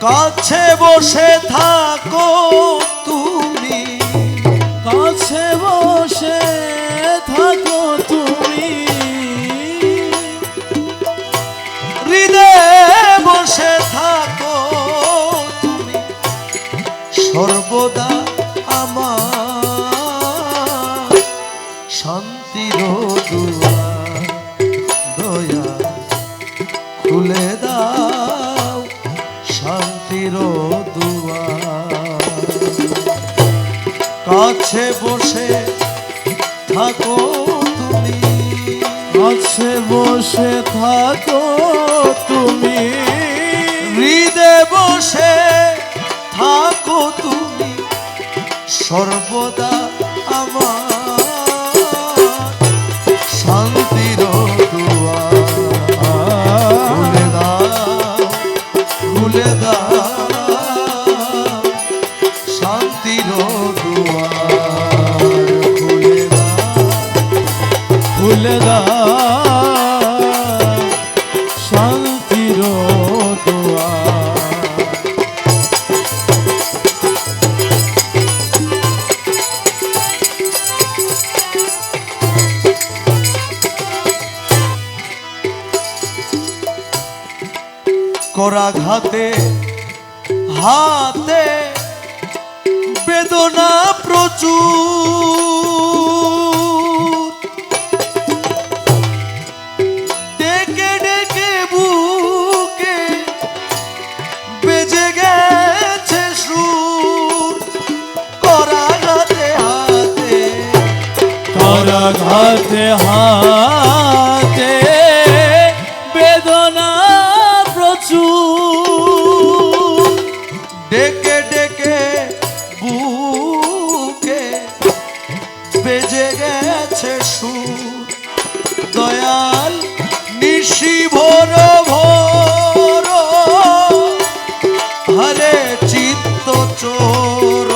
কাছে বসে থাকো তুমি। কাছে বসে থাকো তুমি। হৃদয়ে বসে থাকো তুমি। সর্বদা কাছে বসে থাকো তুমি। হৃদে বসে থাকো তুমি। সর্বদা আমার শান্তির দুয়ার। খুলে দাও খুলে দাও। করাঘাতে হাতে বেদনা প্রচুর। ডেকে ডেকে বুকে বেজে গেছে সুর। করাঘাতে হাতে করাঘাতে হাতে বুকে বেজে গেছে সুর। দয়াল নিশি ভোর ভোর হরে চিত্ত চোর।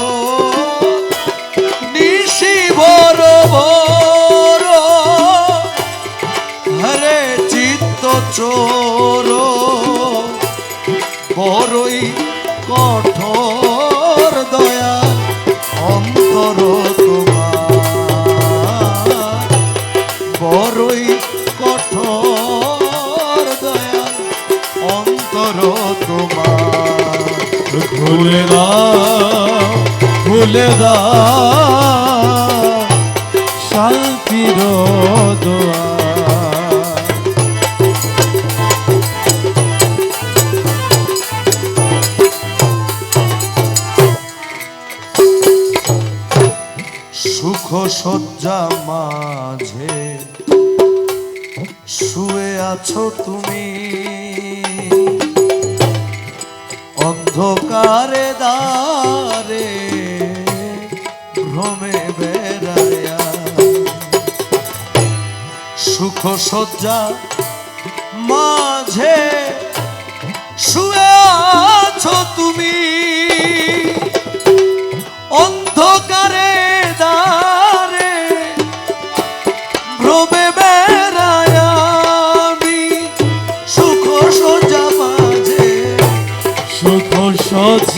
নিশি ভোর ভোর হরে চিত্ত চোর। অন্তর তোমার। ভুলে ভুলে দাও শান্তির সুখ শয্যা মাঝে শুয়ে আছো তুমি। অন্ধকারে দারে ভ্রমে বেড়ায়া সুখ সজ্জা মাঝে শুয়ে আছো তুমি। সুখ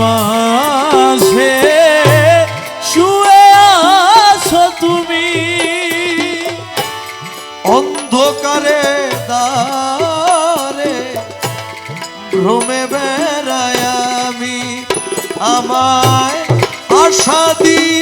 মাসে শুয়ে আছো তুমি। অন্ধকারে দারে ভ্রমে বেড়ায় আমি আমায় আশা দিয়ে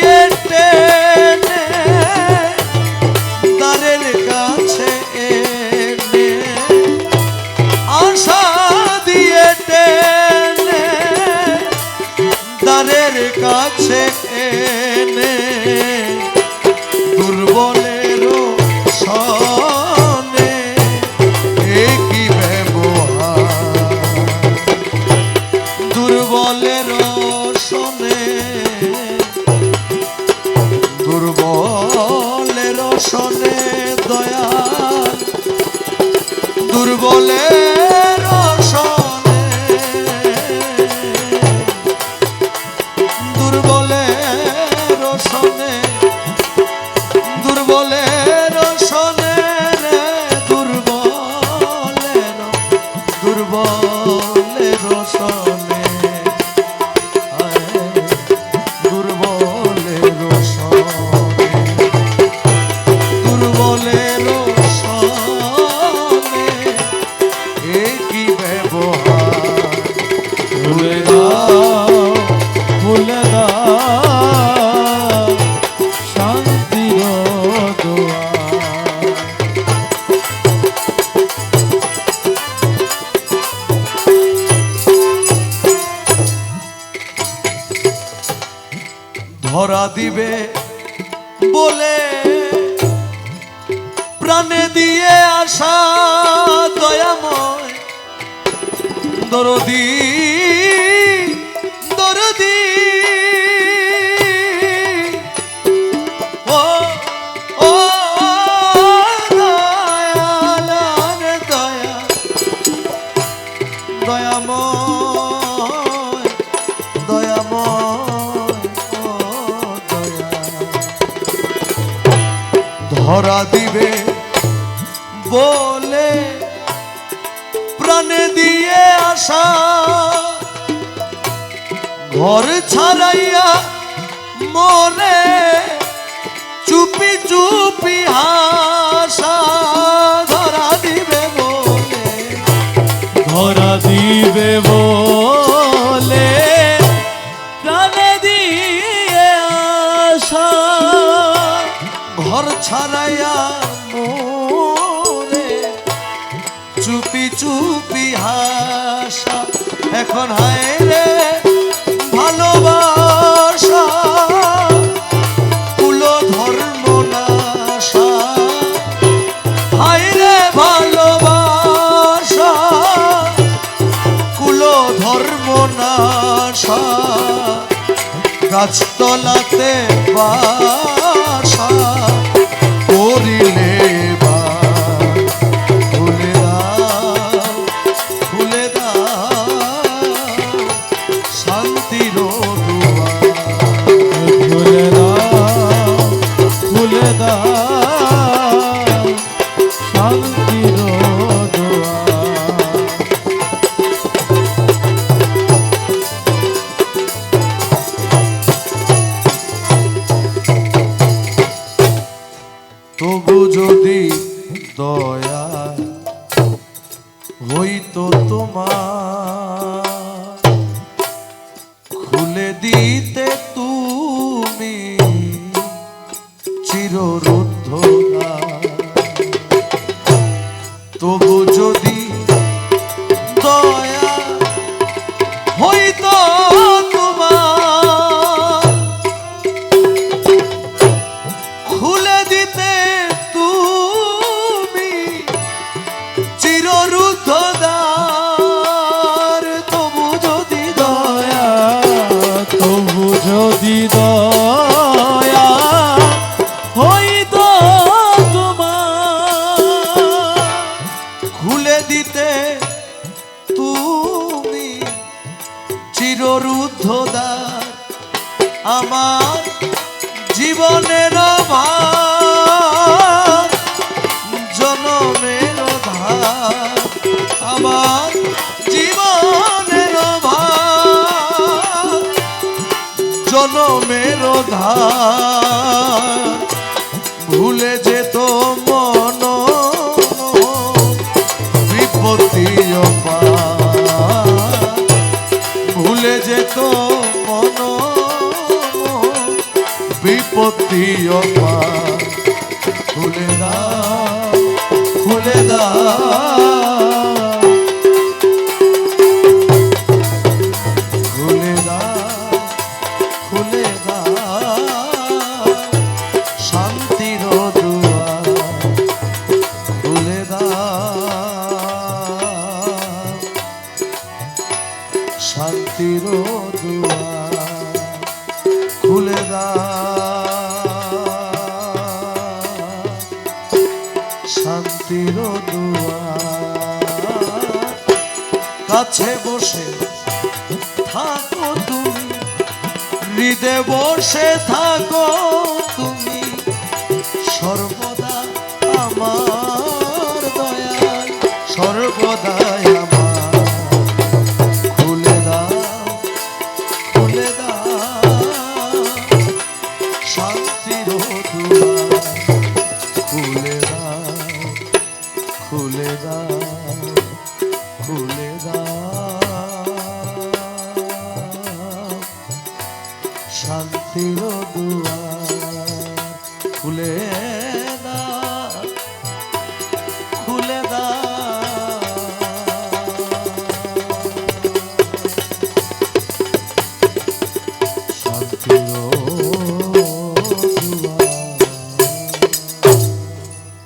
ধরা দিবে বলে প্রাণে দিয়ে আসা দয়াময়। দরদি দরদি। বলে প্রাণে দিয়ে আসা। ঘর ছাড়াইয়া মরে চুপি চুপি হাসা। ধরা দিবে বলে ধরা দিবে বলে প্রাণে দিয়ে আসা। ঘর ছাড়াইয়া গাছতলাতে বা মেরো ধার। ভুলে যে শান্তির কাছে বসে থাকো তুমি হৃদে বসে থাকো তুমি। সর্বদা আমার দয়াল সর্বদায় শান্তির দুয়ার খুলে